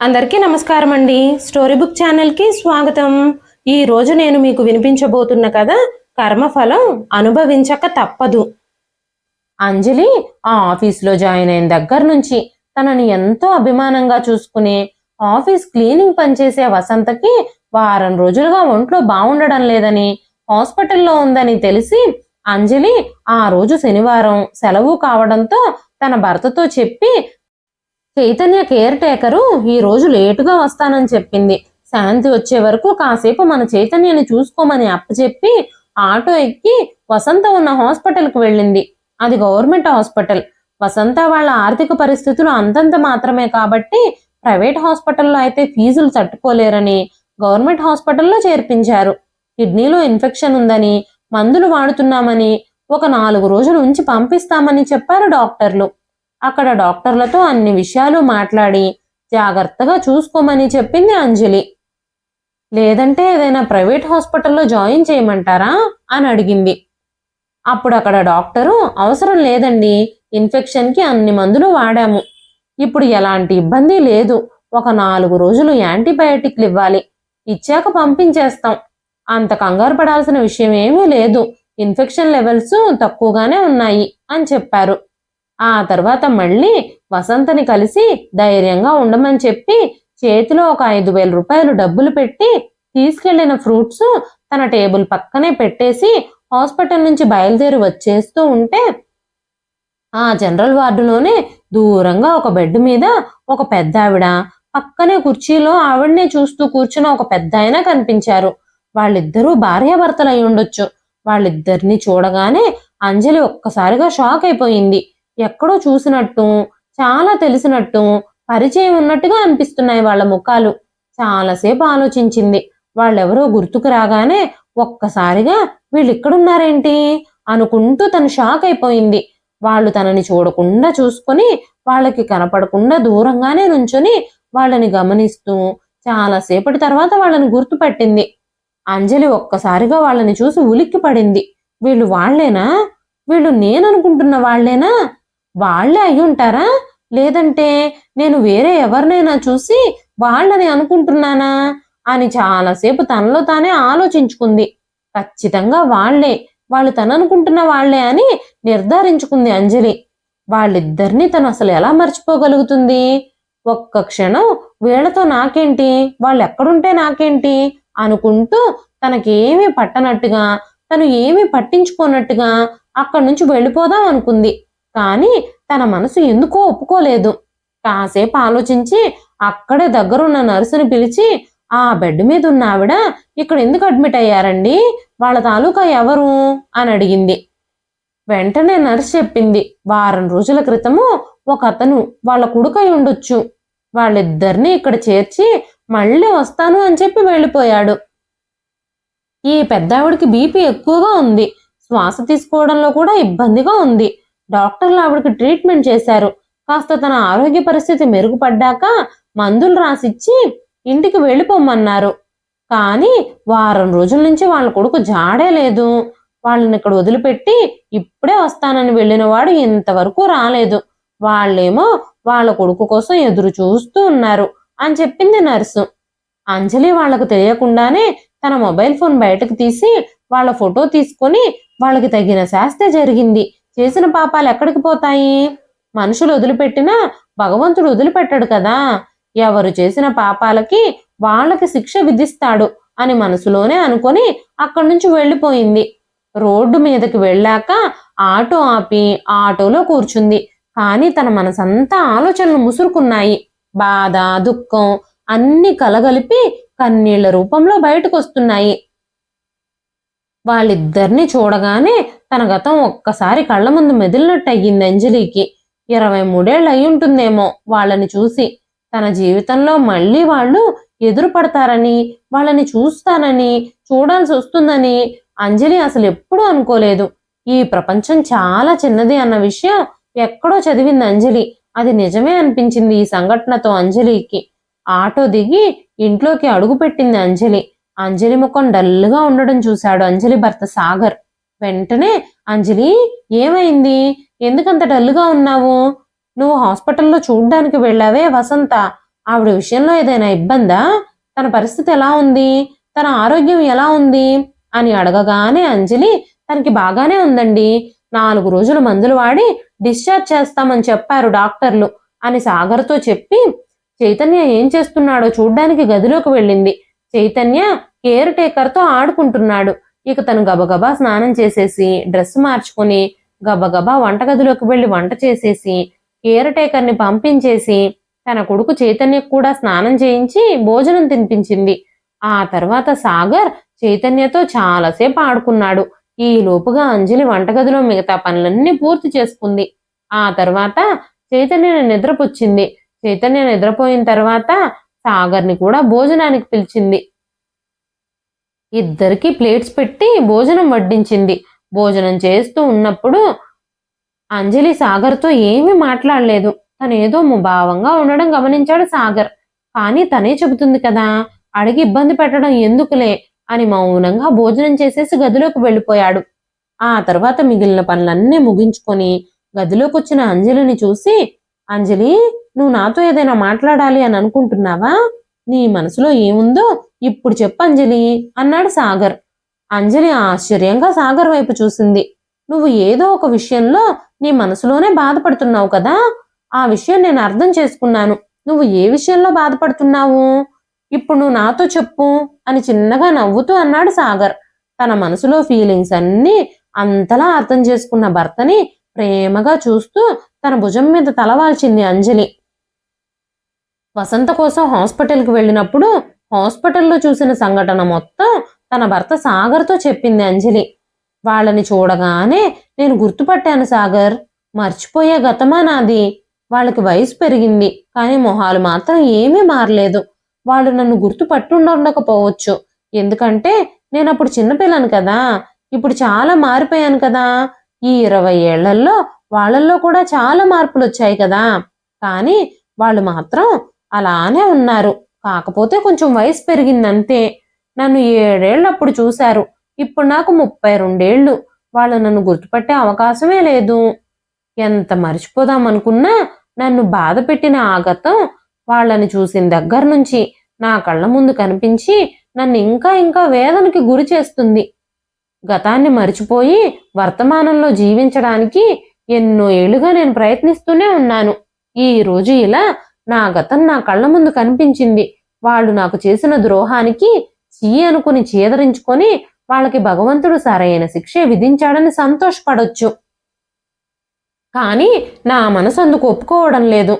అందరికీ నమస్కారం అండి స్టోరీ బుక్ ఛానల్కి స్వాగతం. ఈ రోజు నేను మీకు వినిపించబోతున్న కథ కర్మఫలం అనుభవించక తప్పదు. అంజలి ఆ ఆఫీస్లో జాయిన్ అయిన దగ్గర నుంచి తనని ఎంతో అభిమానంగా చూసుకునే ఆఫీస్ క్లీనింగ్ పనిచేసే వసంతకి వారం రోజులుగా ఒంట్లో బాగుండడం లేదని హాస్పిటల్లో ఉందని తెలిసి అంజలి ఆ రోజు శనివారం సెలవు కావడంతో తన భర్తతో చెప్పి చైతన్య కేర్ టేకరు ఈ రోజు లేటుగా వస్తానని చెప్పింది. శాంతి వచ్చే వరకు కాసేపు మన చైతన్యని చూసుకోమని అప్పచెప్పి ఆటో ఎక్కి వసంత ఉన్న హాస్పిటల్కి వెళ్ళింది. అది గవర్నమెంట్ హాస్పిటల్. వసంత వాళ్ళ ఆర్థిక పరిస్థితులు అంతంత మాత్రమే కాబట్టి ప్రైవేట్ హాస్పిటల్లో అయితే ఫీజులు తట్టుకోలేరని గవర్నమెంట్ హాస్పిటల్లో చేర్పించారు. కిడ్నీలో ఇన్ఫెక్షన్ ఉందని మందులు వాడుతున్నామని ఒక నాలుగు రోజులు ఉంచి పంపిస్తామని చెప్పారు డాక్టర్లు. అక్కడ డాక్టర్లతో అన్ని విషయాలు మాట్లాడి జాగ్రత్తగా చూసుకోమని చెప్పింది అంజలి. లేదంటే ఏదైనా ప్రైవేట్ హాస్పిటల్లో జాయిన్ చేయమంటారా అని అడిగింది. అప్పుడు అక్కడ డాక్టరు అవసరం లేదండి ఇన్ఫెక్షన్కి అన్ని మందులు వాడాము. ఇప్పుడు ఎలాంటి ఇబ్బంది లేదు ఒక నాలుగు రోజులు యాంటీబయాటిక్లు ఇవ్వాలి ఇచ్చాక పంపించేస్తాం. అంత కంగారు పడాల్సిన విషయం ఏమీ లేదు ఇన్ఫెక్షన్ లెవెల్స్ తక్కువగానే ఉన్నాయి అని చెప్పారు. ఆ తర్వాత మళ్ళీ వసంతని కలిసి ధైర్యంగా ఉండమని చెప్పి చేతిలో ఒక ఐదు వేల రూపాయలు డబ్బులు పెట్టి తీసుకెళ్ళిన ఫ్రూట్స్ తన టేబుల్ పక్కనే పెట్టేసి హాస్పిటల్ నుంచి బయలుదేరి వచ్చేస్తూ ఉంటే ఆ జనరల్ వార్డులోనే దూరంగా ఒక బెడ్ మీద ఒక పెద్ద ఆవిడ పక్కనే కుర్చీలో ఆవిడనే చూస్తూ కూర్చున్న ఒక పెద్ద ఆయన కనిపించారు. వాళ్ళిద్దరూ భార్యాభర్తలు అయి ఉండొచ్చు. వాళ్ళిద్దరిని చూడగానే అంజలి ఒక్కసారిగా షాక్ అయిపోయింది. ఎక్కడో చూసినట్టు చాలా తెలిసినట్టు పరిచయం ఉన్నట్టుగా అనిపిస్తున్నాయి వాళ్ళ ముఖాలు. చాలాసేపు ఆలోచించింది. వాళ్ళెవరో గుర్తుకు రాగానే ఒక్కసారిగా వీళ్ళు ఇక్కడున్నారేంటి? అనుకుంటూ తను షాక్ అయిపోయింది. వాళ్ళు తనని చూడకుండా చూసుకొని వాళ్ళకి కనపడకుండా దూరంగానే నుంచొని వాళ్ళని గమనిస్తూ చాలాసేపటి తర్వాత వాళ్ళని గుర్తుపట్టింది. అంజలి ఒక్కసారిగా వాళ్ళని చూసి ఉలిక్కి పడింది వీళ్ళు వాళ్ళేనా వీళ్ళు నేననుకుంటున్న వాళ్ళేనా వాళ్ళే అయి ఉంటారా? లేదంటే నేను వేరే ఎవరినైనా చూసి వాళ్ళని అనుకుంటున్నానా? అని చాలాసేపు తనలో తానే ఆలోచించుకుంది. ఖచ్చితంగా వాళ్ళే వాళ్ళు తననుకుంటున్న వాళ్ళే అని నిర్ధారించుకుంది అంజలి. వాళ్ళిద్దరినీ తను అసలు ఎలా మర్చిపోగలుగుతుంది? ఒక్క క్షణం వీళ్ళతో నాకేంటి? వాళ్ళు ఎక్కడుంటే నాకేంటి? అనుకుంటూ తనకేమీ పట్టనట్టుగా తను ఏమీ పట్టించుకోనట్టుగా అక్కడి నుంచి వెళ్ళిపోదాం అనుకుంది. కానీ తన మనసు ఎందుకో ఒప్పుకోలేదు. కాసేపు ఆలోచించి అక్కడే దగ్గరున్న నర్సుని పిలిచి ఆ బెడ్ మీద ఉన్న ఆవిడ ఇక్కడ ఎందుకు అడ్మిట్ అయ్యారండి? వాళ్ళ తాలూకా ఎవరు? అని అడిగింది. వెంటనే నర్స్ చెప్పింది వారం రోజుల క్రితము ఒక అతను వాళ్ళ కొడుకై ఉండొచ్చు. వాళ్ళిద్దరిని ఇక్కడ చేర్చి మళ్ళీ వస్తాను అని చెప్పి వెళ్ళిపోయాడు. ఈ పెద్దావిడికి బీపీ ఎక్కువగా ఉంది. శ్వాస తీసుకోవడంలో కూడా ఇబ్బందిగా ఉంది. డాక్టర్లు ఆవిడకి ట్రీట్మెంట్ చేశారు. కాస్త తన ఆరోగ్య పరిస్థితి మెరుగుపడ్డాక మందులు రాసిచ్చి ఇంటికి వెళ్ళిపోమన్నారు. కానీ వారం రోజుల నుంచి వాళ్ళ కొడుకు జాడే లేదు. వాళ్ళని ఇక్కడ వదిలిపెట్టి ఇప్పుడే వస్తానని వెళ్ళిన వాడు ఇంతవరకు రాలేదు. వాళ్ళేమో వాళ్ళ కొడుకు కోసం ఎదురు చూస్తూ ఉన్నారు అని చెప్పింది నర్సు. అంజలి వాళ్ళకు తెలియకుండానే తన మొబైల్ ఫోన్ బయటకు తీసి వాళ్ళ ఫోటో తీసుకొని వాళ్ళకి తగిన శాస్త్ర జరిగింది. చేసిన పాపాలు ఎక్కడికి పోతాయి? మనుషులు వదిలిపెట్టినా భగవంతుడు వదిలిపెట్టాడు కదా. ఎవరు చేసిన పాపాలకి వాళ్ళకి శిక్ష విధిస్తాడు అని మనసులోనే అనుకొని అక్కడి నుంచి వెళ్ళిపోయింది. రోడ్డు మీదకి వెళ్ళాక ఆటో ఆపి ఆటోలో కూర్చుంది. కానీ తన మనసంతా ఆలోచనలు ముసురుకున్నాయి. బాధ దుఃఖం అన్ని కలగలిపి కన్నీళ్ళ రూపంలో బయటకు వస్తున్నాయి వాళ్ళిద్దరిని చూడగానే తన గతం ఒక్కసారి కళ్ళ ముందు మెదిలినట్టు అయ్యింది అంజలికి. ఇరవై మూడేళ్ళు అయి ఉంటుందేమో వాళ్ళని చూసి. తన జీవితంలో మళ్ళీ వాళ్ళు ఎదురుపడతారని వాళ్ళని చూస్తానని చూడాల్సి వస్తుందని అంజలి అసలు ఎప్పుడూ అనుకోలేదు. ఈ ప్రపంచం చాలా చిన్నది అన్న విషయం ఎక్కడో చదివింది అంజలి. అది నిజమే అనిపించింది ఈ సంఘటనతో అంజలికి. ఆటో దిగి ఇంట్లోకి అడుగు పెట్టింది అంజలి. అంజలి ముఖం డల్గా ఉండడం చూశాడు అంజలి భర్త సాగర్. వెంటనే అంజలి ఏమైంది? ఎందుకంత డల్గా ఉన్నావు? నువ్వు హాస్పిటల్లో చూడడానికి వెళ్ళావే వసంత. ఆవిడ విషయంలో ఏదైనా ఇబ్బందా? తన పరిస్థితి ఎలా ఉంది? తన ఆరోగ్యం ఎలా ఉంది? అని అడగగానే అంజలి తనకి బాగానే ఉందండి. నాలుగు రోజులు మందులు వాడి డిశ్చార్జ్ చేస్తామని చెప్పారు డాక్టర్లు అని సాగర్తో చెప్పి చైతన్య ఏం చేస్తున్నాడో చూడ్డానికి గదిలోకి వెళ్ళింది. చైతన్య కేర్ టేకర్తో ఆడుకుంటున్నాడు. ఇక తను గబగబా స్నానం చేసేసి డ్రెస్ మార్చుకొని గబగబా వంటగదిలోకి వెళ్ళి వంట చేసేసి కేర్ టేకర్ని పంపించేసి తన కొడుకు చైతన్యకు కూడా స్నానం చేయించి భోజనం తినిపించింది. ఆ తర్వాత సాగర్ చైతన్యతో చాలాసేపు ఆడుకున్నాడు. ఈ లోపుగా అంజలి వంటగదిలో మిగతా పనులన్నీ పూర్తి చేసుకుంది. ఆ తర్వాత చైతన్యను నిద్రపుచ్చింది. చైతన్య నిద్రపోయిన తర్వాత సాగర్ని కూడా భోజనానికి పిలిచింది. ఇద్దరికి ప్లేట్స్ పెట్టి భోజనం వడ్డించింది. భోజనం చేస్తూ ఉన్నప్పుడు అంజలి సాగర్తో ఏమీ మాట్లాడలేదు. తనేదో ముభావంగా ఉండడం గమనించాడు సాగర్. కానీ తనే చెబుతుంది కదా అడిగి ఇబ్బంది పెట్టడం ఎందుకులే అని మౌనంగా భోజనం చేసేసి గదిలోకి వెళ్ళిపోయాడు. ఆ తర్వాత మిగిలిన పనులన్నీ ముగించుకొని గదిలోకి వచ్చిన అంజలిని చూసి అంజలి నువ్వు నాతో ఏదైనా మాట్లాడాలి అని అనుకుంటున్నావా? నీ మనసులో ఏముందో ఇప్పుడు చెప్పు అంజలి అన్నాడు సాగర్. అంజలి ఆశ్చర్యంగా సాగర్ వైపు చూసింది. నువ్వు ఏదో ఒక విషయంలో నీ మనసులోనే బాధపడుతున్నావు కదా? ఆ విషయం నేను అర్థం చేసుకున్నాను. నువ్వు ఏ విషయంలో బాధపడుతున్నావు? ఇప్పుడు నువ్వు నాతో చెప్పు అని చిన్నగా నవ్వుతూ అన్నాడు సాగర్. తన మనసులో ఫీలింగ్స్ అన్నీ అంతలా అర్థం చేసుకున్న భర్తని ప్రేమగా చూస్తూ తన భుజం మీద తలవాల్చింది అంజలి. వసంత కోసం హాస్పిటల్కి వెళ్ళినప్పుడు హాస్పిటల్లో చూసిన సంఘటన మొత్తం తన భర్త సాగర్తో చెప్పింది అంజలి. వాళ్ళని చూడగానే నేను గుర్తుపట్టాను సాగర్. మర్చిపోయే గతమా నాది. వాళ్ళకి వయసు పెరిగింది కానీ మొహాలు మాత్రం ఏమీ మారలేదు. వాళ్ళు నన్ను గుర్తుపట్టుండకపోవచ్చు. ఎందుకంటే నేను అప్పుడు చిన్నపిల్లను కదా. ఇప్పుడు చాలా మారిపోయాను కదా. ఈ ఇరవై ఏళ్ళలో వాళ్ళల్లో కూడా చాలా మార్పులు వచ్చాయి కదా. కానీ వాళ్ళు మాత్రం అలానే ఉన్నారు. కాకపోతే కొంచెం వయసు పెరిగిందంతే. నన్ను ఏడేళ్ళప్పుడు చూశారు. ఇప్పుడు నాకు ముప్పై రెండేళ్ళు వాళ్ళు నన్ను గుర్తుపట్టే అవకాశమే లేదు. ఎంత మర్చిపోదామనుకున్నా నన్ను బాధ పెట్టిన ఆ గతం వాళ్ళని చూసిన దగ్గర నుంచి నా కళ్ళ ముందు కనిపించి నన్ను ఇంకా ఇంకా వేదనకి గురి చేస్తుంది. గతాన్ని మర్చిపోయి వర్తమానంలో జీవించడానికి ఎన్నో ఏళ్ళుగా నేను ప్రయత్నిస్తూనే ఉన్నాను. ఈ రోజు ఇలా నా గతం నా కళ్ళ ముందు కనిపించింది. వాళ్ళు నాకు చేసిన ద్రోహానికి చీ అనుకుని చీదరించుకొని వాళ్ళకి భగవంతుడు సరైన శిక్షే విధించాడని సంతోషపడొచ్చు. కానీ నా మనసు అందుకు ఒప్పుకోవడం లేదు.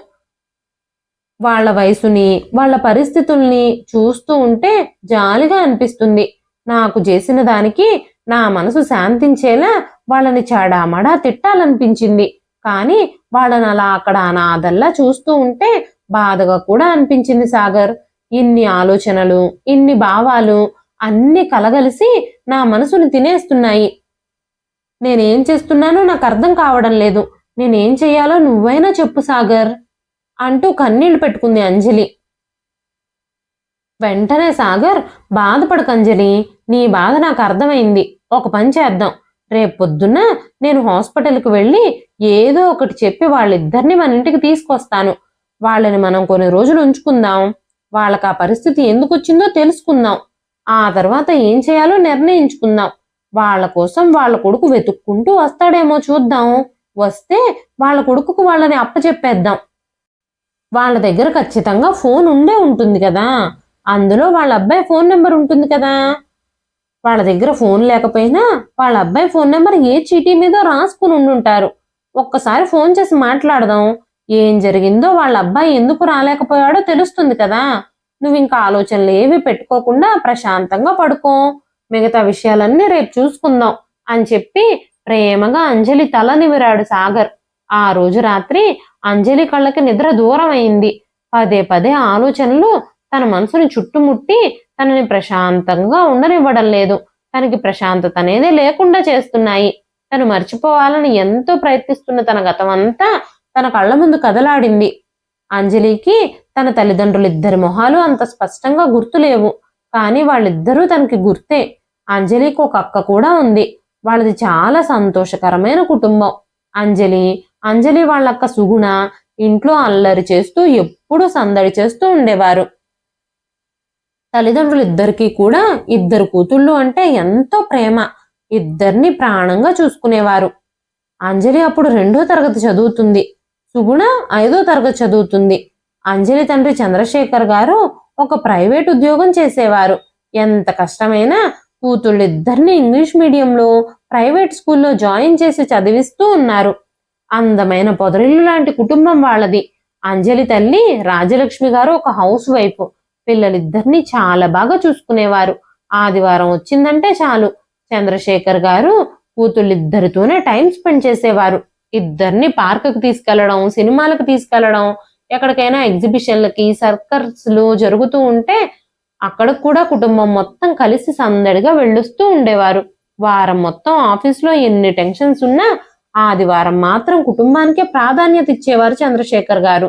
వాళ్ళ వయసుని వాళ్ళ పరిస్థితుల్ని చూస్తూ ఉంటే జాలిగా అనిపిస్తుంది. నాకు చేసిన దానికి నా మనసు శాంతించేలా వాళ్ళని చాడామడా తిట్టాలనిపించింది. కానీ వాళ్ళని అలా అక్కడ అనాథల్లా చూస్తూ ఉంటే బాధగా కూడా అనిపించింది సాగర్. ఇన్ని ఆలోచనలు ఇన్ని భావాలు అన్ని కలగలిసి నా మనసుని తినేస్తున్నాయి. నేనేం చేస్తున్నానో నాకు అర్థం కావడం లేదు. నేనేం చెయ్యాలో నువ్వైనా చెప్పు సాగర్ అంటూ కన్నీళ్ళు పెట్టుకుంది అంజలి. వెంటనే సాగర్ బాధపడకు అంజలి. నీ బాధ నాకు అర్థమైంది. ఒక పని చేద్దాం. రేపు పొద్దున్న నేను హాస్పిటల్కి వెళ్ళి ఏదో ఒకటి చెప్పి వాళ్ళిద్దరిని మన ఇంటికి తీసుకొస్తాను. వాళ్ళని మనం కొన్ని రోజులు ఉంచుకుందాం వాళ్ళకి ఆ పరిస్థితి ఎందుకు వచ్చిందో తెలుసుకుందాం. ఆ తర్వాత ఏం చేయాలో నిర్ణయించుకుందాం. వాళ్ళ కోసం వాళ్ళ కొడుకు వెతుక్కుంటూ వస్తాడేమో చూద్దాం. వస్తే వాళ్ళ కొడుకుకు వాళ్ళని అప్పచెప్పేద్దాం. వాళ్ళ దగ్గర ఖచ్చితంగా ఫోన్ ఉండే ఉంటుంది కదా. అందులో వాళ్ళ అబ్బాయి ఫోన్ నెంబర్ ఉంటుంది కదా. వాళ్ళ దగ్గర ఫోన్ లేకపోయినా వాళ్ళ అబ్బాయి ఫోన్ నెంబర్ ఏ చీటీ మీద రాసుకుని ఉండుంటారు. ఒక్కసారి ఫోన్ చేసి మాట్లాడదాం. ఏం జరిగిందో వాళ్ళ అబ్బాయి ఎందుకు రాలేకపోయాడో తెలుస్తుంది కదా. నువ్వు ఇంకా ఆలోచనలు ఏవి పెట్టుకోకుండా ప్రశాంతంగా పడుకో. మిగతా విషయాలన్నీ రేపు చూసుకుందాం అని చెప్పి ప్రేమగా అంజలి తల నిమిరాడు సాగర్. ఆ రోజు రాత్రి అంజలి కళ్ళకి నిద్ర దూరం అయింది పదే పదే ఆలోచనలు తన మనసుని చుట్టుముట్టి తనని ప్రశాంతంగా ఉండనివ్వడం లేదు. తనకి ప్రశాంతత అనేది లేకుండా చేస్తున్నాయి. తను మర్చిపోవాలని ఎంతో ప్రయత్నిస్తున్న తన గతమంతా తన కళ్ళ ముందు కదలాడింది. అంజలికి తన తల్లిదండ్రులు ఇద్దరి మొహాలు అంత స్పష్టంగా గుర్తులేవు. కానీ వాళ్ళిద్దరూ తనకి గుర్తే. అంజలికి ఒక అక్క కూడా ఉంది. వాళ్ళది చాలా సంతోషకరమైన కుటుంబం. అంజలి అంజలి వాళ్ళక్క సుగుణ ఇంట్లో అల్లరి చేస్తూ ఎప్పుడూ సందడి చేస్తూ ఉండేవారు. తల్లిదండ్రులు ఇద్దరికీ కూడా ఇద్దరు కూతుళ్ళు అంటే ఎంతో ప్రేమ. ఇద్దరిని ప్రాణంగా చూసుకునేవారు. అంజలి అప్పుడు రెండో తరగతి చదువుతుంది. సుగుణ ఐదో తరగతి చదువుతుంది. అంజలి తండ్రి చంద్రశేఖర్ గారు ఒక ప్రైవేట్ ఉద్యోగం చేసేవారు. ఎంత కష్టమైనా కూతుళ్ళిద్దరిని ఇంగ్లీష్ మీడియంలో ప్రైవేట్ స్కూల్లో జాయిన్ చేసి చదివిస్తూ ఉన్నారు. అందమైన పొదరిల్లు లాంటి కుటుంబం వాళ్ళది. అంజలి తల్లి రాజలక్ష్మి గారు ఒక హౌస్ వైఫ్. పిల్లలిద్దరినీ చాలా బాగా చూసుకునేవారు. ఆదివారం వచ్చిందంటే చాలు. చంద్రశేఖర్ గారు కూతుళ్ళిద్దరితోనే టైం స్పెండ్ చేసేవారు. ఇద్దరిని పార్కుకి తీసుకెళ్ళడం సినిమాలకు తీసుకెళ్ళడం ఎక్కడికైనా ఎగ్జిబిషన్లకి సర్కర్స్లు జరుగుతూ ఉంటే అక్కడ కూడా కుటుంబం మొత్తం కలిసి సందడిగా వెళ్ళొస్తూ ఉండేవారు. వారం మొత్తం ఆఫీస్లో ఎన్ని టెన్షన్స్ ఉన్నా ఆదివారం మాత్రం కుటుంబానికే ప్రాధాన్యత ఇచ్చేవారు చంద్రశేఖర్ గారు.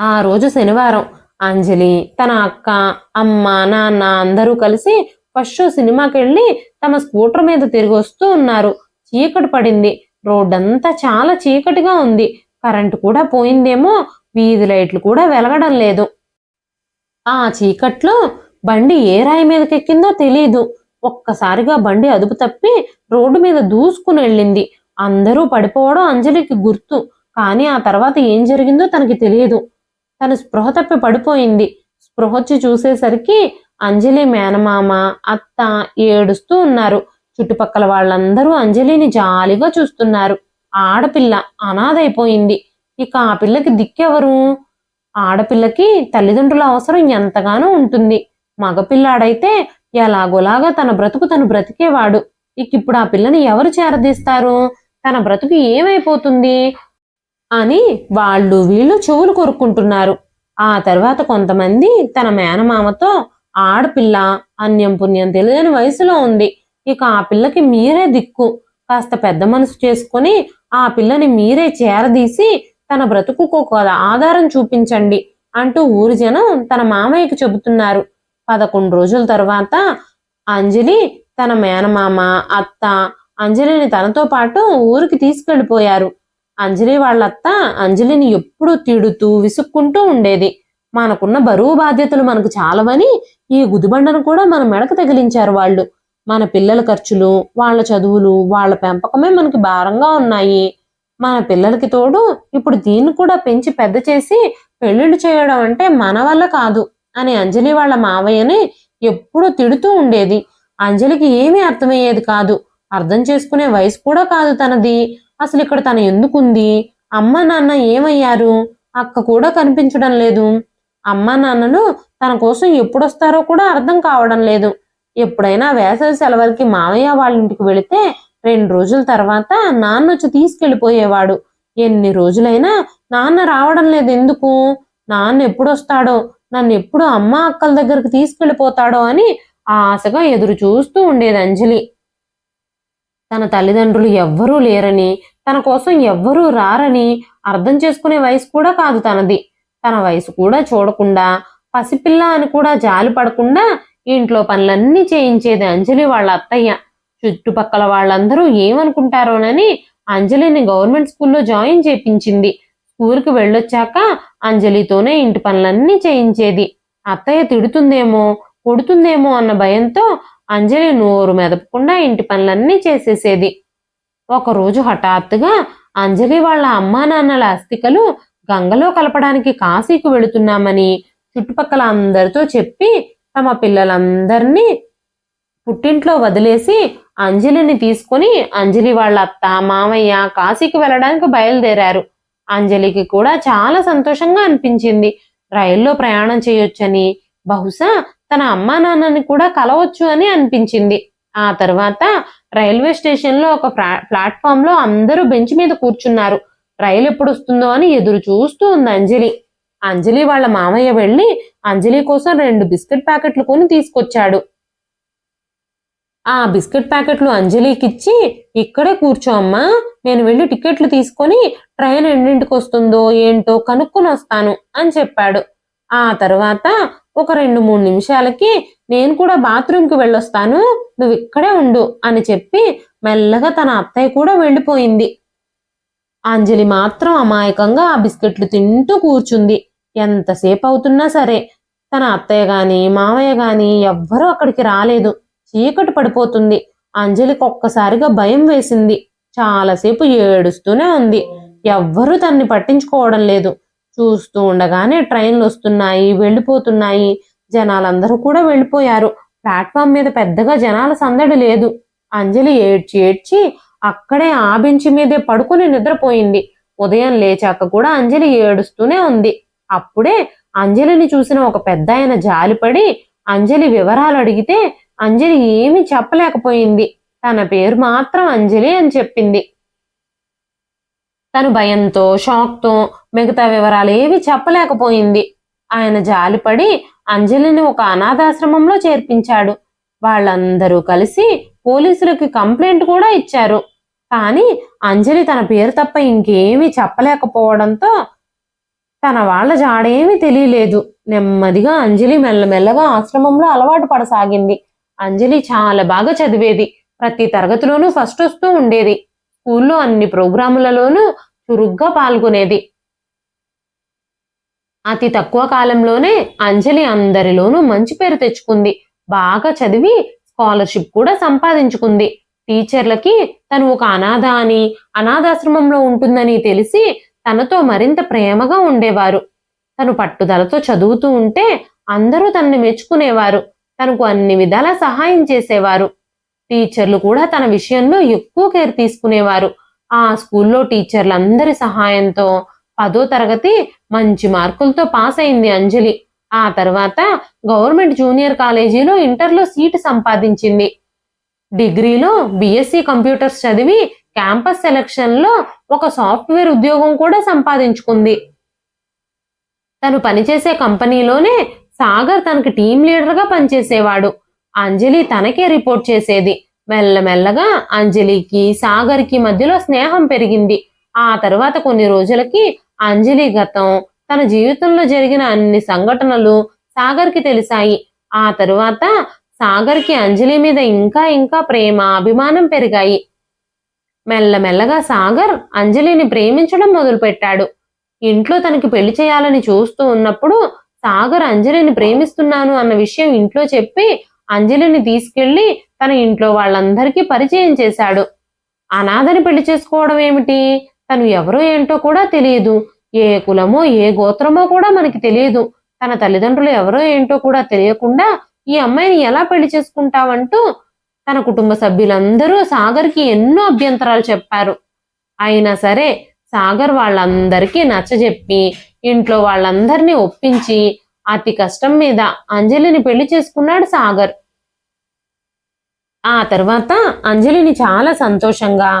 ఆ రోజు శనివారం అంజలి తన అక్క అమ్మ నాన్న అందరూ కలిసి ఫస్ట్ షో సినిమాకి వెళ్ళి తమ స్కూటర్ మీద తిరిగి వస్తూ ఉన్నారు. చీకటి పడింది. రోడ్డంతా చాలా చీకటిగా ఉంది. కరెంటు కూడా పోయిందేమో వీధి లైట్లు కూడా వెలగడం లేదు. ఆ చీకట్లో బండి ఏ రాయి మీదకెక్కిందో తెలియదు ఒక్కసారిగా బండి అదుపు తప్పి రోడ్డు మీద దూసుకుని వెళ్ళింది. అందరూ పడిపోవడం అంజలికి గుర్తు. కానీ ఆ తర్వాత ఏం జరిగిందో తనకి తెలియదు తను స్పృహ తప్పి పడిపోయింది. స్పృహ వచ్చి చూసేసరికి అంజలి మేనమామ అత్త ఏడుస్తూ ఉన్నారు. చుట్టుపక్కల వాళ్ళందరూ అంజలిని జాలిగా చూస్తున్నారు. ఆడపిల్ల అనాథైపోయింది. ఇక ఆ పిల్లకి దిక్కెవరు? ఆడపిల్లకి తల్లిదండ్రుల అవసరం ఎంతగానో ఉంటుంది. మగపిల్లాడైతే ఎలాగోలాగా తన బ్రతుకు తను బ్రతికేవాడు. ఇక ఇప్పుడు ఆ పిల్లని ఎవరు చేరదీస్తారు? తన బ్రతుకు ఏమైపోతుంది? అని వాళ్ళు వీళ్ళు చెవులు కొరుక్కుంటున్నారు. ఆ తర్వాత కొంతమంది తన మేనమామతో ఆడపిల్ల అన్యం పుణ్యం తెలియని వయసులో ఉంది. ఇక ఆ పిల్లకి మీరే దిక్కు. కాస్త పెద్ద మనసు చేసుకొని ఆ పిల్లని మీరే చేరదీసి తన బ్రతుకుకు ఒక ఆధారం చూపించండి అంటూ ఊరి జనం తన మామయ్యకి చెబుతున్నారు. పదకొండు రోజుల తర్వాత అంజలి తన మేనమామ అత్త అంజలిని తనతో పాటు ఊరికి తీసుకెళ్ళిపోయారు అంజలి వాళ్ళత్త అంజలిని ఎప్పుడూ తిడుతూ విసుక్కుంటూ ఉండేది. మనకున్న బరువు బాధ్యతలు మనకు చాలవని ఈ గుదిబండను కూడా మన మెడకు తగిలించారు వాళ్ళు. మన పిల్లల ఖర్చులు వాళ్ళ చదువులు వాళ్ళ పెంపకమే మనకి భారంగా ఉన్నాయి. మన పిల్లలకి తోడు ఇప్పుడు దీన్ని కూడా పెంచి పెద్ద చేసి పెళ్ళిళ్ళు చేయడం అంటే మన వల్ల కాదు అని అంజలి వాళ్ళ మావయ్యని ఎప్పుడూ తిడుతూ ఉండేది. అంజలికి ఏమీ అర్థమయ్యేది కాదు. అర్థం చేసుకునే వయసు కూడా కాదు తనది. అసలు ఇక్కడ తన ఎందుకుంది? అమ్మ నాన్న ఏమయ్యారు? అక్క కూడా కనిపించడం లేదు. అమ్మ నాన్నలు తన కోసం ఎప్పుడొస్తారో కూడా అర్థం కావడం లేదు. ఎప్పుడైనా వేసవి సెలవులకి మామయ్య వాళ్ళ ఇంటికి వెళితే రెండు రోజుల తర్వాత నాన్న వచ్చి తీసుకెళ్ళిపోయేవాడు. ఎన్ని రోజులైనా నాన్న రావడం లేదు ఎందుకు? నాన్న ఎప్పుడు వస్తాడో నన్ను ఎప్పుడు అమ్మ అక్కల దగ్గరికి తీసుకెళ్ళిపోతాడో అని ఆశగా ఎదురు చూస్తూ ఉండేది అంజలి. తన తల్లిదండ్రులు ఎవ్వరూ లేరని తన కోసం ఎవ్వరూ రారని అర్థం చేసుకునే వయసు కూడా కాదు తనది. తన వయసు కూడా చూడకుండా పసిపిల్ల అని కూడా జాలి పడకుండా ఇంట్లో పనులన్నీ చేయించేది అంజలి వాళ్ళ అత్తయ్య. చుట్టుపక్కల వాళ్ళందరూ ఏమనుకుంటారోనని అంజలిని గవర్నమెంట్ స్కూల్లో జాయిన్ చేపించింది. స్కూల్కి వెళ్ళొచ్చాక అంజలితోనే ఇంటి పనులన్నీ చేయించేది. అత్తయ్య తిడుతుందేమో కొడుతుందేమో అన్న భయంతో అంజలి నోరు మెదపకుండా ఇంటి పనులన్నీ చేసేసేది. ఒకరోజు హఠాత్తుగా అంజలి వాళ్ళ అమ్మా నాన్నల అస్థికలు గంగలో కలపడానికి కాశీకి వెళుతున్నామని చుట్టుపక్కల అందరితో చెప్పి తమ పిల్లలందరినీ పుట్టింట్లో వదిలేసి అంజలిని తీసుకొని అంజలి వాళ్ళ అత్త మామయ్య కాశీకి వెళ్ళడానికి బయలుదేరారు. అంజలికి కూడా చాలా సంతోషంగా అనిపించింది. రైల్లో ప్రయాణం చేయొచ్చని బహుశా తన అమ్మా నాన్నని కూడా కలవచ్చు అని అనిపించింది. ఆ తర్వాత రైల్వే స్టేషన్లో ఒక ప్లాట్ఫామ్లో అందరూ బెంచ్ మీద కూర్చున్నారు. రైలు ఎప్పుడు వస్తుందో అని ఎదురు చూస్తూ ఉంది అంజలి. అంజలి వాళ్ళ మామయ్య వెళ్ళి అంజలి కోసం రెండు బిస్కెట్ ప్యాకెట్లు కొని తీసుకొచ్చాడు. ఆ బిస్కెట్ ప్యాకెట్లు అంజలికి ఇచ్చి ఇక్కడే కూర్చో అమ్మా నేను వెళ్ళి టికెట్లు తీసుకొని ట్రైన్ ఎన్నింటికి వస్తుందో ఏంటో కనుక్కొని వస్తాను అని చెప్పాడు. ఆ తర్వాత ఒక రెండు మూడు నిమిషాలకి నేను కూడా బాత్రూంకి వెళ్ళొస్తాను నువ్వు ఇక్కడే ఉండు అని చెప్పి మెల్లగా తన అత్తయ్య కూడా వెళ్ళిపోయింది. అంజలి మాత్రం అమాయకంగా ఆ బిస్కెట్లు తింటూ కూర్చుంది. ఎంతసేపు అవుతున్నా సరే తన అత్తయ్య గాని మామయ్య గాని ఎవ్వరూ అక్కడికి రాలేదు. చీకటి పడిపోతుంది. అంజలికి ఒక్కసారిగా భయం వేసింది. చాలాసేపు ఏడుస్తూనే ఉంది. ఎవ్వరూ తన్ని పట్టించుకోవడం లేదు. చూస్తూ ఉండగానే ట్రైన్లు వస్తున్నాయి వెళ్ళిపోతున్నాయి. జనాలందరూ కూడా వెళ్ళిపోయారు. ప్లాట్ఫామ్ మీద పెద్దగా జనాల సందడి లేదు. అంజలి ఏడ్చి ఏడ్చి అక్కడే ఆ బెంచి మీదే పడుకుని నిద్రపోయింది. ఉదయం లేచాక కూడా అంజలి ఏడుస్తూనే ఉంది. అప్పుడే అంజలిని చూసిన ఒక పెద్ద ఆయన జాలిపడి అంజలి వివరాలు అడిగితే అంజలి ఏమీ చెప్పలేకపోయింది. తన పేరు మాత్రం అంజలి అని చెప్పింది. తను భయంతో షాక్తో మిగతా వివరాలు ఏవి చెప్పలేకపోయింది. ఆయన జాలిపడి అంజలిని ఒక అనాథాశ్రమంలో చేర్పించాడు. వాళ్ళందరూ కలిసి పోలీసులకి కంప్లైంట్ కూడా ఇచ్చారు. కానీ అంజలి తన పేరు తప్ప ఇంకేమీ చెప్పలేకపోవడంతో తన వాళ్ళ జాడేమీ తెలియలేదు. నెమ్మదిగా అంజలి మెల్లమెల్లగా ఆశ్రమంలో అలవాటు పడసాగింది. అంజలి చాలా బాగా చదివేది. ప్రతి తరగతిలోనూ ఫస్ట్ వస్తూ ఉండేది. స్కూల్లో అన్ని ప్రోగ్రాములలోనూ చురుగ్గా పాల్గొనేది. అతి తక్కువ కాలంలోనే అంజలి అందరిలోనూ మంచి పేరు తెచ్చుకుంది. బాగా చదివి స్కాలర్షిప్ కూడా సంపాదించుకుంది. టీచర్లకి తను ఒక అనాథ అని అనాథాశ్రమంలో ఉంటుందని తెలిసి తనతో మరింత ప్రేమగా ఉండేవారు. తను పట్టుదలతో చదువుతూ ఉంటే అందరూ తనని మెచ్చుకునేవారు. తనకు అన్ని విధాలా సహాయం చేసేవారు. టీచర్లు కూడా తన విషయంలో ఎక్కువ కేర్ తీసుకునేవారు. ఆ స్కూల్లో టీచర్లందరి సహాయంతో పదో తరగతి మంచి మార్కులతో పాస్ అయింది అంజలి. ఆ తర్వాత గవర్నమెంట్ జూనియర్ కాలేజీలో ఇంటర్లో సీటు సంపాదించింది. డిగ్రీలో బీఎస్సీ కంప్యూటర్స్ చదివి క్యాంపస్ సెలక్షన్లో ఒక సాఫ్ట్వేర్ ఉద్యోగం కూడా సంపాదించుకుంది. తను పనిచేసే కంపెనీలోనే సాగర్ తనకి టీం లీడర్గా పనిచేసేవాడు. అంజలి తనకే రిపోర్ట్ చేసేది. మెల్లమెల్లగా అంజలికి సాగర్కి మధ్యలో స్నేహం పెరిగింది. ఆ తర్వాత కొన్ని రోజులకి అంజలి గతం తన జీవితంలో జరిగిన అన్ని సంఘటనలు సాగర్కి తెలిసాయి. ఆ తరువాత సాగర్కి అంజలి మీద ఇంకా ఇంకా ప్రేమ అభిమానం పెరిగాయి. మెల్లమెల్లగా సాగర్ అంజలిని ప్రేమించడం మొదలుపెట్టాడు. ఇంట్లో తనకి పెళ్ళి చేయాలని చూస్తూ ఉన్నప్పుడు సాగర్ అంజలిని ప్రేమిస్తున్నాను అన్న విషయం ఇంట్లో చెప్పి అంజలిని తీసుకెళ్ళి తన ఇంట్లో వాళ్ళందరికీ పరిచయం చేశాడు. అనాథని పెళ్ళి చేసుకోవడం ఏమిటి? తను ఎవరో ఏంటో కూడా తెలియదు. ఏ కులమో ఏ గోత్రమో కూడా మనకి తెలియదు. తన తల్లిదండ్రులు ఎవరో ఏంటో కూడా తెలియకుండా ఈ అమ్మాయిని ఎలా పెళ్ళి చేసుకుంటావంటూ తన కుటుంబ సభ్యులందరూ సాగర్కి ఎన్నో అభ్యంతరాలు చెప్పారు. అయినా సరే సాగర్ వాళ్ళందరికీ నచ్చజెప్పి ఇంట్లో వాళ్ళందరినీ ఒప్పించి అతి కష్టం మీద అంజలిని పెళ్ళి చేసుకున్నాడు సాగర్. ఆ తర్వాత అంజలిని చాలా సంతోషంగా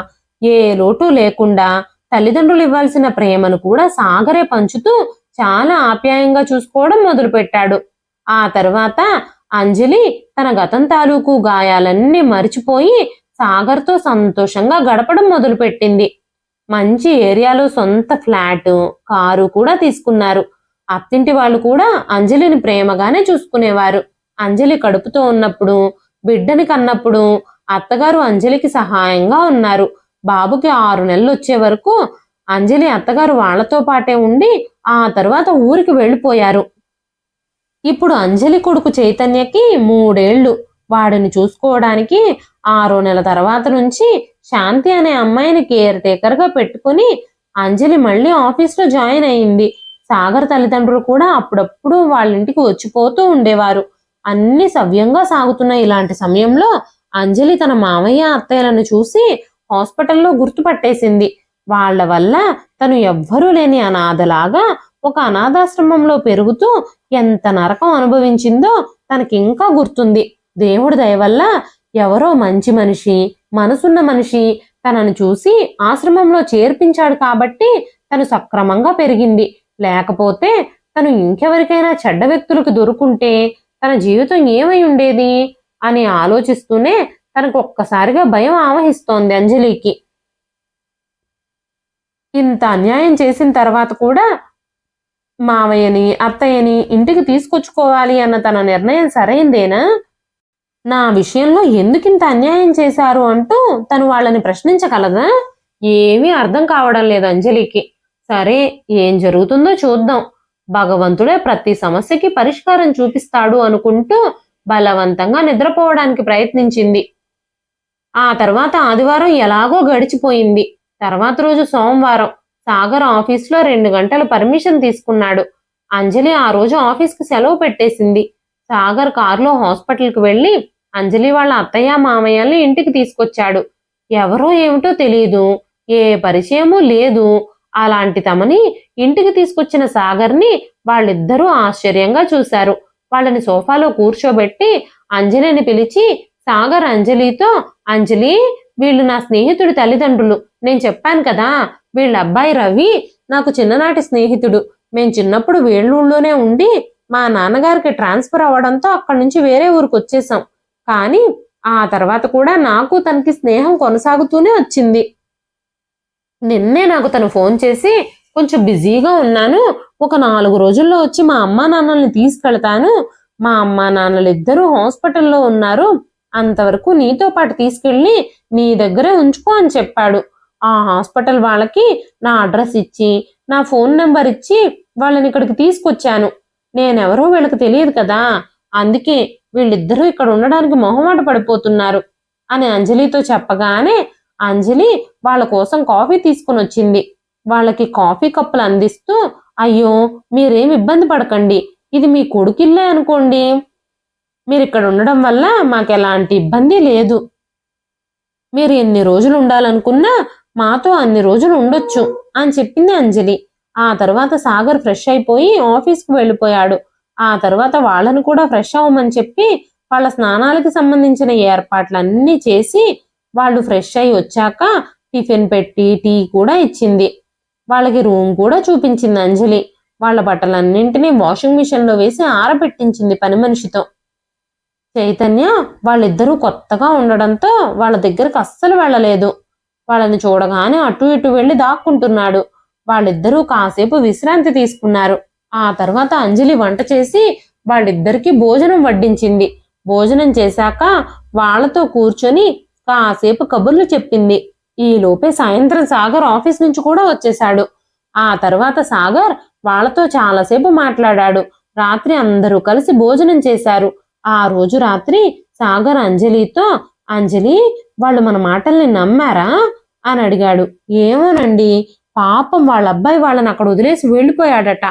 ఏ లోటు లేకుండా తల్లిదండ్రులు ఇవ్వాల్సిన ప్రేమను కూడా సాగరే పంచుతూ చాలా ఆప్యాయంగా చూసుకోవడం మొదలుపెట్టాడు. ఆ తర్వాత అంజలి తన గతం తాలూకు గాయాలన్నీ మరిచిపోయి సాగర్తో సంతోషంగా గడపడం మొదలుపెట్టింది. మంచి ఏరియాలో సొంత ఫ్లాట్ కారు కూడా తీసుకున్నారు. అత్తింటి వాళ్ళు కూడా అంజలిని ప్రేమగానే చూసుకునేవారు. అంజలి కడుపుతో ఉన్నప్పుడు బిడ్డని కన్నప్పుడు అత్తగారు అంజలికి సహాయంగా ఉన్నారు. బాబుకి ఆరు నెలలు వచ్చే వరకు అంజలి అత్తగారు వాళ్ళతో పాటే ఉండి ఆ తర్వాత ఊరికి వెళ్ళిపోయారు. ఇప్పుడు అంజలి కొడుకు చైతన్యకి మూడేళ్ళు వాడిని చూసుకోవడానికి ఆరో నెల తర్వాత నుంచి శాంతి అనే అమ్మాయిని కేర్ టేకర్గా పెట్టుకుని అంజలి మళ్ళీ ఆఫీస్లో జాయిన్ అయింది. సాగర్ తల్లిదండ్రులు కూడా అప్పుడప్పుడు వాళ్ళ ఇంటికి వచ్చిపోతూ ఉండేవారు. అన్ని సవ్యంగా సాగుతున్న ఇలాంటి సమయంలో అంజలి తన మామయ్య అత్తయ్యలను చూసి హాస్పిటల్లో గుర్తుపట్టేసింది. వాళ్ళ వల్ల తను ఎవ్వరూ లేని అనాథలాగా ఒక అనాథాశ్రమంలో పెరుగుతూ ఎంత నరకం అనుభవించిందో తనకి ఇంకా గుర్తుంది. దేవుడి దయ వల్ల ఎవరో మంచి మనిషి మనసున్న మనిషి తనను చూసి ఆశ్రమంలో చేర్పించాడు కాబట్టి తను సక్రమంగా పెరిగింది. లేకపోతే తను ఇంకెవరికైనా చెడ్డ వ్యక్తులకు దొరుకుంటే తన జీవితం ఏమై ఉండేది అని ఆలోచిస్తూనే తనకు ఒక్కసారిగా భయం ఆవహిస్తోంది అంజలికి. ఇంత అన్యాయం చేసిన తర్వాత కూడా మావయ్యని అత్తయ్యని ఇంటికి తీసుకొచ్చుకోవాలి అన్న తన నిర్ణయం సరైందేనా? నా విషయంలో ఎందుకింత అన్యాయం చేశారు అంటూ తను వాళ్ళని ప్రశ్నించగలదా? ఏమీ అర్థం కావడం లేదు అంజలికి. సరే ఏం జరుగుతుందో చూద్దాం. భగవంతుడే ప్రతి సమస్యకి పరిష్కారం చూపిస్తాడు అనుకుంటూ బలవంతంగా నిద్రపోవడానికి ప్రయత్నించింది. ఆ తర్వాత ఆదివారం ఎలాగో గడిచిపోయింది. తర్వాత రోజు సోమవారం. సాగర్ ఆఫీస్లో రెండు గంటలు పర్మిషన్ తీసుకున్నాడు. అంజలి ఆ రోజు ఆఫీస్కి సెలవు పెట్టేసింది. సాగర్ కారులో హాస్పిటల్కి వెళ్ళి అంజలి వాళ్ళ అత్తయ్య మామయ్యల్ని ఇంటికి తీసుకొచ్చాడు. ఎవరో ఏమిటో తెలియదు ఏ పరిచయము లేదు. అలాంటి తమని ఇంటికి తీసుకొచ్చిన సాగర్ని వాళ్ళిద్దరూ ఆశ్చర్యంగా చూశారు. వాళ్ళని సోఫాలో కూర్చోబెట్టి అంజలిని పిలిచి సాగర్ అంజలితో అంజలి వీళ్ళు నా స్నేహితుడి తల్లిదండ్రులు. నేను చెప్పాను కదా వీళ్ళ అబ్బాయి రవి నాకు చిన్ననాటి స్నేహితుడు. మేము చిన్నప్పుడు వేళ్ళూళ్ళోనే ఉండి మా నాన్నగారికి ట్రాన్స్ఫర్ అవ్వడంతో అక్కడి నుంచి వేరే ఊరికి వచ్చేసాం. కానీ ఆ తర్వాత కూడా నాకు తనకి స్నేహం కొనసాగుతూనే వచ్చింది. నిన్నే నాకు తను ఫోన్ చేసి కొంచెం బిజీగా ఉన్నాను. ఒక నాలుగు రోజుల్లో వచ్చి మా అమ్మా నాన్నల్ని తీసుకెళ్తాను. మా అమ్మా నాన్నలు ఇద్దరూ హాస్పిటల్లో ఉన్నారు. అంతవరకు నీతో పాటు తీసుకెళ్ళి నీ దగ్గరే ఉంచుకో అని చెప్పాడు. ఆ హాస్పిటల్ వాళ్ళకి నా అడ్రస్ ఇచ్చి నా ఫోన్ నెంబర్ ఇచ్చి వాళ్ళని ఇక్కడికి తీసుకొచ్చాను. నేనెవరో వీళ్ళకి తెలియదు కదా. అందుకే వీళ్ళిద్దరూ ఇక్కడ ఉండడానికి మొహమాట పడిపోతున్నారు అని అంజలితో చెప్పగానే అంజలి వాళ్ళ కోసం కాఫీ తీసుకుని వచ్చింది. వాళ్ళకి కాఫీ కప్పులు అందిస్తూ అయ్యో మీరేం ఇబ్బంది పడకండి. ఇది మీ కొడుకిల్లే అనుకోండి. మీరు ఇక్కడ ఉండడం వల్ల మాకు ఎలాంటి ఇబ్బంది లేదు. మీరు ఎన్ని రోజులు ఉండాలనుకున్నా మాతో అన్ని రోజులు ఉండొచ్చు అని చెప్పింది అంజలి. ఆ తర్వాత సాగర్ ఫ్రెష్ అయిపోయి ఆఫీస్కి వెళ్ళిపోయాడు. ఆ తర్వాత వాళ్ళను కూడా ఫ్రెష్ అవ్వమని చెప్పి వాళ్ళ స్నానాలకి సంబంధించిన ఏర్పాట్లన్నీ చేసి వాళ్ళు ఫ్రెష్ అయి వచ్చాక టిఫిన్ పెట్టి టీ కూడా ఇచ్చింది. వాళ్ళకి రూమ్ కూడా చూపించింది అంజలి. వాళ్ళ బట్టలన్నింటినీ వాషింగ్ మిషన్లో వేసి ఆరబెట్టించింది పని మనిషితో. చైతన్య వాళ్ళిద్దరూ కొత్తగా ఉండడంతో వాళ్ళ దగ్గరకు అస్సలు వెళ్ళలేదు. వాళ్ళని చూడగానే అటు ఇటు వెళ్ళి దాక్కుంటున్నాడు. వాళ్ళిద్దరూ కాసేపు విశ్రాంతి తీసుకున్నారు. ఆ తర్వాత అంజలి వంట చేసి వాళ్ళిద్దరికీ భోజనం వడ్డించింది. భోజనం చేశాక వాళ్ళతో కూర్చొని కాసేపు కబుర్లు చెప్పింది. ఈ లోపే సాయంత్రం సాగర్ ఆఫీస్ నుంచి కూడా వచ్చేశాడు. ఆ తర్వాత సాగర్ వాళ్ళతో చాలాసేపు మాట్లాడాడు. రాత్రి అందరూ కలిసి భోజనం చేశారు. ఆ రోజు రాత్రి సాగర్ అంజలితో అంజలి వాళ్ళు మన మాటల్ని నమ్మారా? అని అడిగాడు. ఏమోనండి పాపం వాళ్ళ అబ్బాయి వాళ్ళని అక్కడ వదిలేసి వెళ్ళిపోయాడట.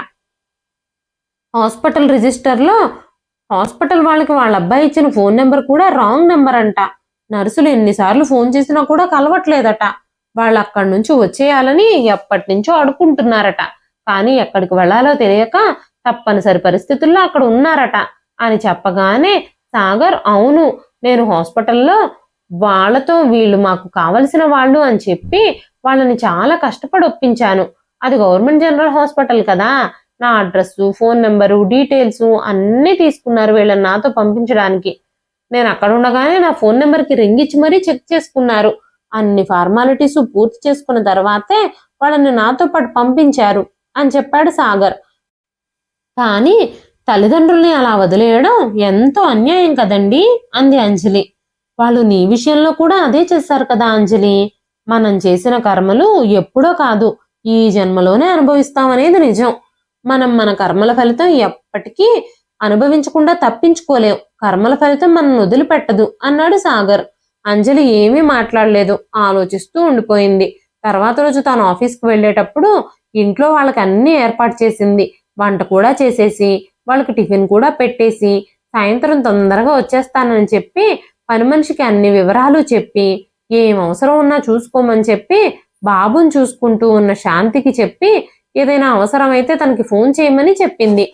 హాస్పిటల్ రిజిస్టర్లో హాస్పిటల్ వాళ్ళకి వాళ్ళ అబ్బాయి ఇచ్చిన ఫోన్ నెంబర్ కూడా రాంగ్ నెంబర్ అంట నర్సులు ఎన్నిసార్లు ఫోన్ చేసినా కూడా కలవట్లేదట. వాళ్ళు అక్కడి నుంచి వచ్చేయాలని ఎప్పటి నుంచో అడుకుంటున్నారట కానీ ఎక్కడికి వెళ్ళాలో తెలియక తప్పనిసరి పరిస్థితుల్లో అక్కడ ఉన్నారట. అని చెప్పగానే సాగర్ అవును నేను హాస్పిటల్లో వాళ్ళతో వీళ్ళు మాకు కావలసిన వాళ్ళు అని చెప్పి వాళ్ళని చాలా కష్టపడి ఒప్పించాను. అది గవర్నమెంట్ జనరల్ హాస్పిటల్ కదా. నా అడ్రస్ ఫోన్ నెంబరు డీటెయిల్స్ అన్నీ తీసుకున్నారు వీళ్ళని నాతో పంపించడానికి. నేను అక్కడ ఉండగానే నా ఫోన్ నెంబర్కి రింగ్ ఇచ్చి మరీ చెక్ చేసుకున్నారు. అన్ని ఫార్మాలిటీస్ పూర్తి చేసుకున్న తర్వాతే వాళ్ళని నాతో పాటు పంపించారు అని చెప్పాడు సాగర్. కానీ తల్లిదండ్రుల్ని అలా వదిలేయడం ఎంతో అన్యాయం కదండి? అంది అంజలి. వాళ్ళు నీ విషయంలో కూడా అదే చేశారు కదా అంజలి. మనం చేసిన కర్మలు ఎప్పుడో కాదు ఈ జన్మలోనే అనుభవిస్తామనేది నిజం. మనం మన కర్మల ఫలితం ఎప్పటికీ అనుభవించకుండా తప్పించుకోలేం. కర్మల ఫలితం మనం వదిలిపెట్టదు అన్నాడు సాగర్. అంజలి ఏమీ మాట్లాడలేదు ఆలోచిస్తూ ఉండిపోయింది. తర్వాత రోజు తాను ఆఫీస్కి వెళ్ళేటప్పుడు ఇంట్లో వాళ్ళకి అన్ని ఏర్పాటు చేసింది. వంట కూడా చేసేసి వాళ్ళకి టిఫిన్ కూడా పెట్టేసి సాయంత్రం తొందరగా వచ్చేస్తానని చెప్పి పని మనిషికి అన్ని వివరాలు చెప్పి ఏం అవసరం ఉన్నా చూసుకోమని చెప్పి బాబుని చూసుకుంటూ ఉన్న శాంతికి చెప్పి ఏదైనా అవసరమైతే తనకి ఫోన్ చేయమని చెప్పింది.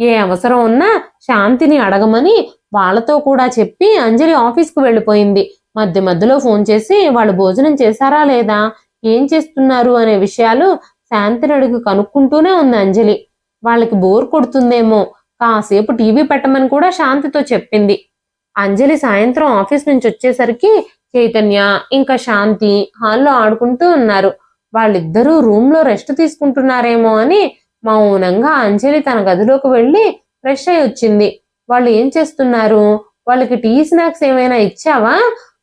ఏ అవసరం ఉన్నా శాంతిని అడగమని వాళ్ళతో కూడా చెప్పి అంజలి ఆఫీస్కి వెళ్ళిపోయింది. మధ్య మధ్యలో ఫోన్ చేసి వాళ్ళు భోజనం చేశారా లేదా? ఏం చేస్తున్నారు? అనే విషయాలు శాంతిని అడిగి కనుక్కుంటూనే ఉంది అంజలి. వాళ్ళకి బోర్ కొడుతుందేమో. కాసేపు టీవీ పెట్టమని కూడా శాంతితో చెప్పింది. అంజలి సాయంత్రం ఆఫీస్ నుంచి వచ్చేసరికి చైతన్య ఇంకా శాంతి హాల్లో ఆడుకుంటూ ఉన్నారు. వాళ్ళిద్దరూ రూమ్లో రెస్ట్ తీసుకుంటున్నారేమో అని మౌనంగా అంజలి తన గదిలోకి వెళ్ళి ఫ్రెష్ అయి వచ్చింది. వాళ్ళు ఏం చేస్తున్నారు? వాళ్ళకి టీ స్నాక్స్ ఏమైనా ఇచ్చావా?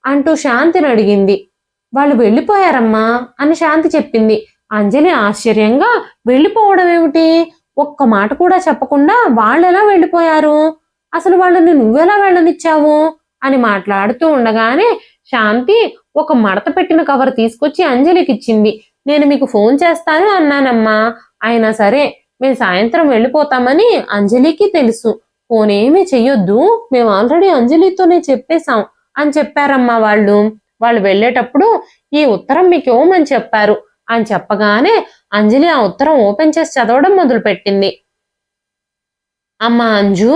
అంటూ శాంతిని అడిగింది. వాళ్ళు వెళ్ళిపోయారమ్మా అని శాంతి చెప్పింది. అంజలి ఆశ్చర్యంగా వెళ్ళిపోవడం ఏమిటి ఒక్క మాట కూడా చెప్పకుండా వాళ్ళు ఎలా వెళ్ళిపోయారు? అసలు వాళ్ళని నువ్వెలా వెళ్ళనిచ్చావు? అని మాట్లాడుతూ ఉండగానే శాంతి ఒక మడత పెట్టిన కవర్ తీసుకొచ్చి అంజలికి ఇచ్చింది నేను మీకు ఫోన్ చేస్తాను అన్నానమ్మా. అయినా సరే మేము సాయంత్రం వెళ్ళిపోతామని అంజలికి తెలుసు. ఫోన్ ఏమీ చెయ్యొద్దు. మేము ఆల్రెడీ అంజలితోనే చెప్పేశాం అని చెప్పారమ్మా వాళ్ళు. వాళ్ళు వెళ్ళేటప్పుడు ఈ ఉత్తరం మీకు ఇవ్వమని చెప్పారు. అని చెప్పగానే అంజలి ఆ ఉత్తరం ఓపెన్ చేసి చదవడం మొదలుపెట్టింది. అమ్మా అంజు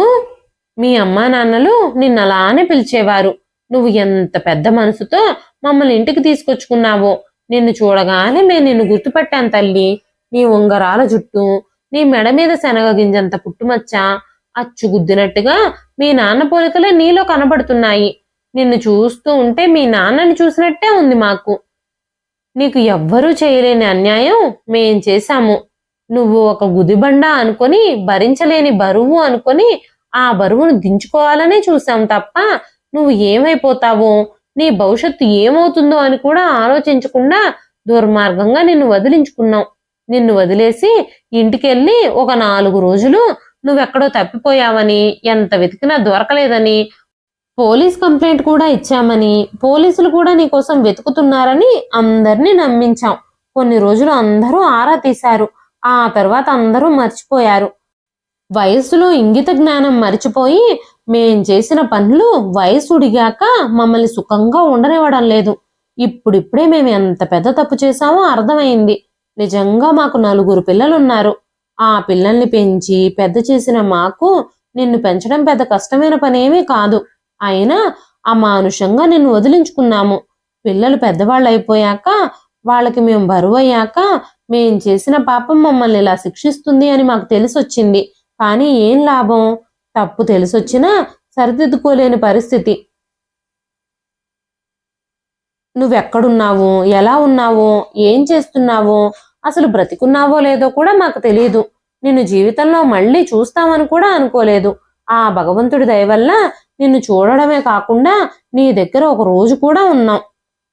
మీ అమ్మా నాన్నలు నిన్ను అలానే పిలిచేవారు. నువ్వు ఎంత పెద్ద మనసుతో మమ్మల్ని ఇంటికి తీసుకొచ్చుకున్నావో నిన్ను చూడగానే నేను నిన్ను గుర్తుపట్టాను తల్లి. నీ ఉంగరాల జుట్టు నీ మెడ మీద శనగ గింజంత పుట్టుమచ్చ అచ్చుగుద్దినట్టుగా మీ నాన్న పోలికలే నీలో కనబడుతున్నాయి. నిన్ను చూస్తూ ఉంటే మీ నాన్నని చూసినట్టే ఉంది మాకు. నీకు ఎవ్వరూ చేయలేని అన్యాయం మేం చేశాము. నువ్వు ఒక గుదిబండ అనుకొని భరించలేని బరువు అనుకొని ఆ బరువును దించుకోవాలనే చూసాం తప్ప నువ్వు ఏమైపోతావో నీ భవిష్యత్తు ఏమవుతుందో అని కూడా ఆలోచించకుండా దుర్మార్గంగా నిన్ను వదిలించుకున్నాం. నిన్ను వదిలేసి ఇంటికెళ్ళి ఒక నాలుగు రోజులు నువ్వెక్కడో తప్పిపోయావని ఎంత వెతికినా దొరకలేదని పోలీస్ కంప్లైంట్ కూడా ఇచ్చామని పోలీసులు కూడా నీకోసం వెతుకుతున్నారని అందరినీ నమ్మించాం. కొన్ని రోజులు అందరూ ఆరా తీశారు. ఆ తర్వాత అందరూ మర్చిపోయారు. వయసులో ఇంగిత జ్ఞానం మరిచిపోయి మేం చేసిన పనులు వయసు ఉడిగాక మమ్మల్ని సుఖంగా ఉండనివ్వడం లేదు. ఇప్పుడిప్పుడే మేము ఎంత పెద్ద తప్పు చేశామో అర్థమైంది. నిజంగా మాకు నలుగురు పిల్లలున్నారు. ఆ పిల్లల్ని పెంచి పెద్ద చేసిన మాకు నిన్ను పెంచడం పెద్ద కష్టమైన పనేమీ కాదు. అయినా అమానుషంగా నిన్ను వదిలించుకున్నాము. పిల్లలు పెద్దవాళ్ళు అయిపోయాక వాళ్ళకి మేము బరువు అయ్యాక మేం చేసిన పాపం మమ్మల్ని ఇలా శిక్షిస్తుంది అని మాకు తెలిసొచ్చింది. కానీ ఏం లాభం? తప్పు తెలిసొచ్చినా సరిదిద్దుకోలేని పరిస్థితి. నువ్వెక్కడున్నావు? ఎలా ఉన్నావు? ఏం చేస్తున్నావు? అసలు బ్రతికున్నావో లేదో కూడా మాకు తెలియదు నిన్ను జీవితంలో మళ్ళీ చూస్తామని కూడా అనుకోలేదు. ఆ భగవంతుడి దయ వల్ల నిన్ను చూడడమే కాకుండా నీ దగ్గర ఒక రోజు కూడా ఉన్నాం.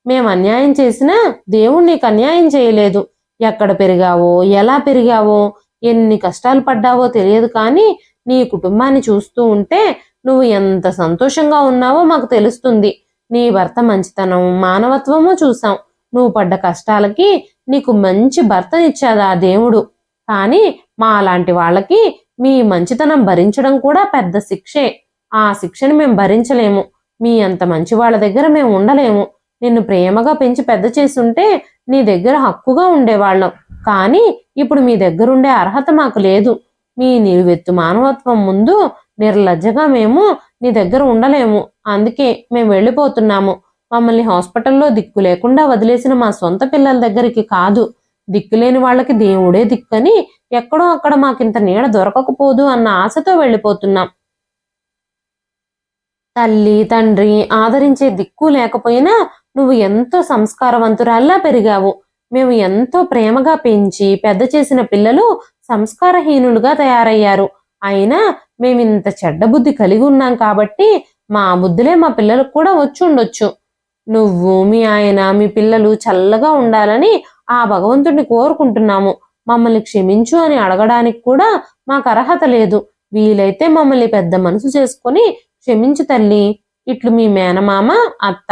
మేము అన్యాయం చేసినా దేవుడు నీకు అన్యాయం చేయలేదు. ఎక్కడ పెరిగావో ఎలా పెరిగావో ఎన్ని కష్టాలు పడ్డావో తెలియదు కానీ నీ కుటుంబాన్ని చూస్తూ ఉంటే నువ్వు ఎంత సంతోషంగా ఉన్నావో మాకు తెలుస్తుంది. నీ భర్త మంచితనం మానవత్వము చూసాం నువ్వు పడ్డ కష్టాలకి నీకు మంచి భర్తనిచ్చాదా ఆ దేవుడు. కానీ మా అలాంటి వాళ్ళకి మీ మంచితనం భరించడం కూడా పెద్ద శిక్షే. ఆ శిక్షను మేము భరించలేము. మీ అంత మంచి వాళ్ళ దగ్గర మేము ఉండలేము. నిన్ను ప్రేమగా పెంచి పెద్ద చేసుంటే నీ దగ్గర హక్కుగా ఉండేవాళ్ళం. కానీ ఇప్పుడు మీ దగ్గరుండే అర్హత మాకు లేదు. మీ నిలువెత్తు మానవత్వం ముందు నిర్లజ్జగా మేము నీ దగ్గర ఉండలేము. అందుకే మేము వెళ్ళిపోతున్నాము. మమ్మల్ని హాస్పిటల్లో దిక్కు లేకుండా వదిలేసిన మా సొంత పిల్లల దగ్గరికి కాదు. దిక్కులేని వాళ్ళకి దేవుడే దిక్కని ఎక్కడో అక్కడ మాకింత నీడ దొరకకపోదు అన్న ఆశతో వెళ్ళిపోతున్నాం. తల్లి తండ్రి ఆదరించే దిక్కు లేకపోయినా నువ్వు ఎంతో సంస్కారవంతురాల్లా పెరిగావు. మేము ఎంతో ప్రేమగా పెంచి పెద్ద చేసిన పిల్లలు సంస్కారహీనులుగా తయారయ్యారు. అయినా మేమింత చెడ్డ బుద్ధి కలిగి ఉన్నాం కాబట్టి మా బుద్ధులే మా పిల్లలకు కూడా వచ్చి ఉండొచ్చు. నువ్వు మీ ఆయన మీ పిల్లలు చల్లగా ఉండాలని ఆ భగవంతుడిని కోరుకుంటున్నాము. మమ్మల్ని క్షమించు అని అడగడానికి కూడా మాకు అర్హత లేదు. వీలైతే మమ్మల్ని పెద్ద మనసు చేసుకొని క్షమించు తల్లి. ఇట్లు మీ మేనమామ అత్త.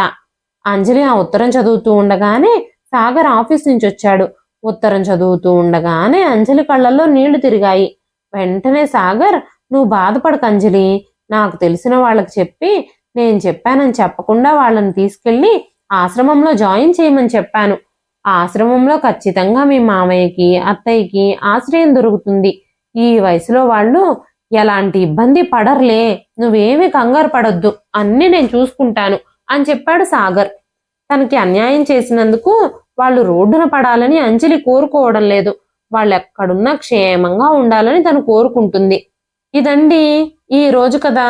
అంజలి ఆ ఉత్తరం చదువుతూ ఉండగానే సాగర్ ఆఫీస్ నుంచి వచ్చాడు. ఉత్తరం చదువుతూ ఉండగానే అంజలి కళ్ళల్లో నీళ్ళు తిరిగాయి. వెంటనే సాగర్ నువ్వు బాధపడకు అంజలి. నాకు తెలిసిన వాళ్ళకి చెప్పి నేను చెప్పానని చెప్పకుండా వాళ్ళని తీసుకెళ్ళి ఆశ్రమంలో జాయిన్ చేయమని చెప్పాను. ఆశ్రమంలో ఖచ్చితంగా మీ మామయ్యకి అత్తయ్యకి ఆశ్రయం దొరుకుతుంది. ఈ వయసులో వాళ్ళు ఎలాంటి ఇబ్బంది పడర్లే నువ్వేమి కంగారు పడొద్దు అన్ని నేను చూసుకుంటాను అని చెప్పాడు సాగర్. తనకి అన్యాయం చేసినందుకు వాళ్ళు రోడ్డున పడాలని అంజలి కోరుకోవడం లేదు. వాళ్ళు ఎక్కడున్నా క్షేమంగా ఉండాలని తను కోరుకుంటుంది. ఇదండి ఈ రోజు కదా